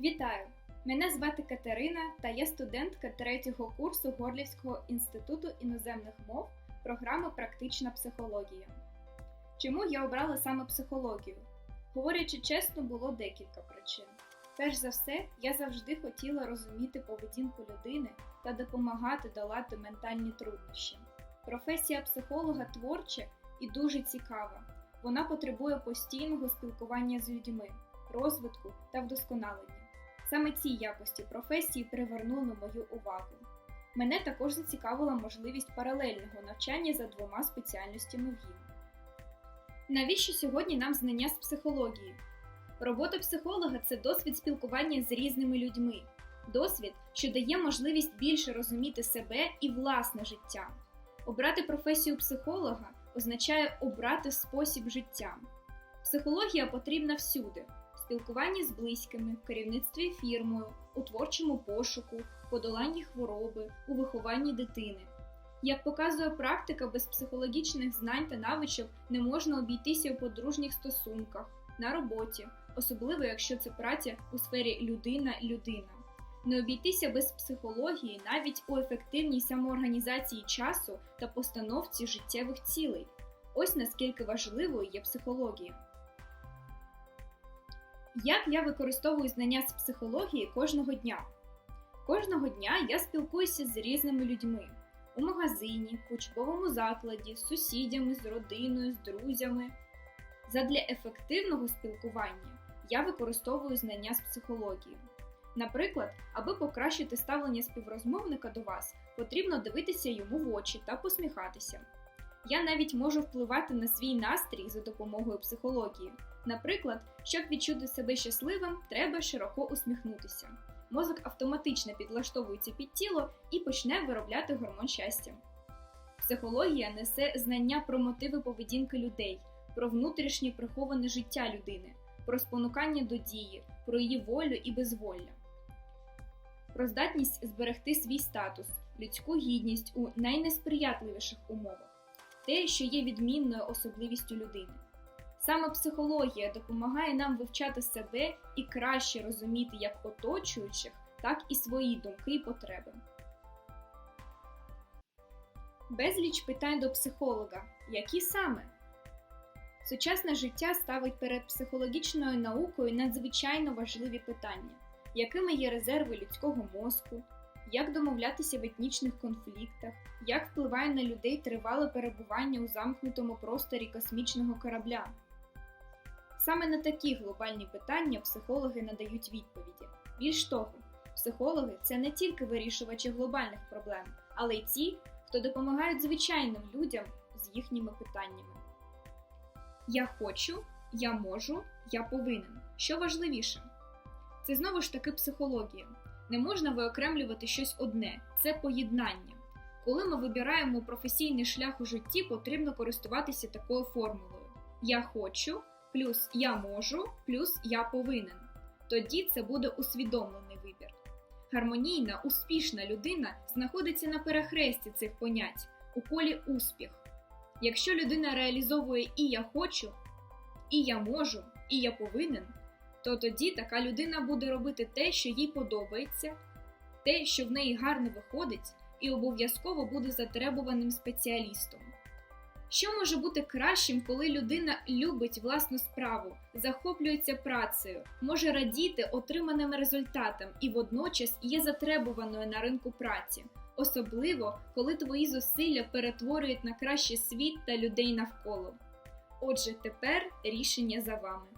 Вітаю! Мене звати Катерина та я студентка третього курсу Горлівського інституту іноземних мов програми Практична психологія. Чому я обрала саме психологію? Говорячи чесно, було декілька причин. Перш за все, я завжди хотіла розуміти поведінку людини та допомагати долати ментальні труднощі. Професія психолога творча і дуже цікава. Вона потребує постійного спілкування з людьми, розвитку та вдосконалення. Саме ці якості професії привернули мою увагу. Мене також зацікавила можливість паралельного навчання за двома спеціальностями в ГІМ. Навіщо сьогодні нам знання з психології? Робота психолога це досвід спілкування з різними людьми, досвід, що дає можливість більше розуміти себе і власне життя. Обрати професію психолога означає обрати спосіб життя. Психологія потрібна всюди спілкуванні з близькими, керівництві фірмою, у творчому пошуку, подоланні хвороби, у вихованні дитини. Як показує практика, без психологічних знань та навичок не можна обійтися у подружніх стосунках, на роботі, особливо якщо це праця у сфері людина-людина. Не обійтися без психології навіть у ефективній самоорганізації часу та постановці життєвих цілей. Ось наскільки важливою є психологія. Як я використовую знання з психології кожного дня? Кожного дня я спілкуюся з різними людьми у магазині, в учбовому закладі, з сусідями, з родиною, з друзями. Задля ефективного спілкування я використовую знання з психології. Наприклад, аби покращити ставлення співрозмовника до вас, потрібно дивитися йому в очі та посміхатися. Я навіть можу впливати на свій настрій за допомогою психології. Наприклад, щоб відчути себе щасливим, треба широко усміхнутися. Мозок автоматично підлаштовується під тіло і почне виробляти гормон щастя. Психологія несе знання про мотиви поведінки людей, про внутрішнє приховане життя людини, про спонукання до дії, про її волю і безволля, про здатність зберегти свій статус, людську гідність у найнесприятливіших умовах, те, що є відмінною особливістю людини. Саме психологія допомагає нам вивчати себе і краще розуміти як оточуючих, так і свої думки і потреби. Безліч питань до психолога. Які саме? Сучасне життя ставить перед психологічною наукою надзвичайно важливі питання, якими є резерви людського мозку, як домовлятися в етнічних конфліктах, як впливає на людей тривале перебування у замкнутому просторі космічного корабля. Саме на такі глобальні питання психологи надають відповіді. Більш того, психологи це не тільки вирішувачі глобальних проблем, але й ті, хто допомагають звичайним людям з їхніми питаннями. Я хочу, я можу, я повинен. Що важливіше? Це знову ж таки психологія. Не можна виокремлювати щось одне, це поєднання. Коли ми вибираємо професійний шлях у житті, потрібно користуватися такою формулою: Я хочу, плюс я можу, плюс я повинен. Тоді це буде усвідомлений вибір. Гармонійна, успішна людина знаходиться на перехресті цих понять у полі успіх. Якщо людина реалізовує і я хочу, і я можу, і я повинен, то тоді така людина буде робити те, що їй подобається, те, що в неї гарно виходить, і обов'язково буде затребуваним спеціалістом. Що може бути кращим, коли людина любить власну справу, захоплюється працею, може радіти отриманим результатам і водночас є затребуваною на ринку праці, особливо коли твої зусилля перетворюють на кращий світ та людей навколо. Отже, тепер рішення за вами.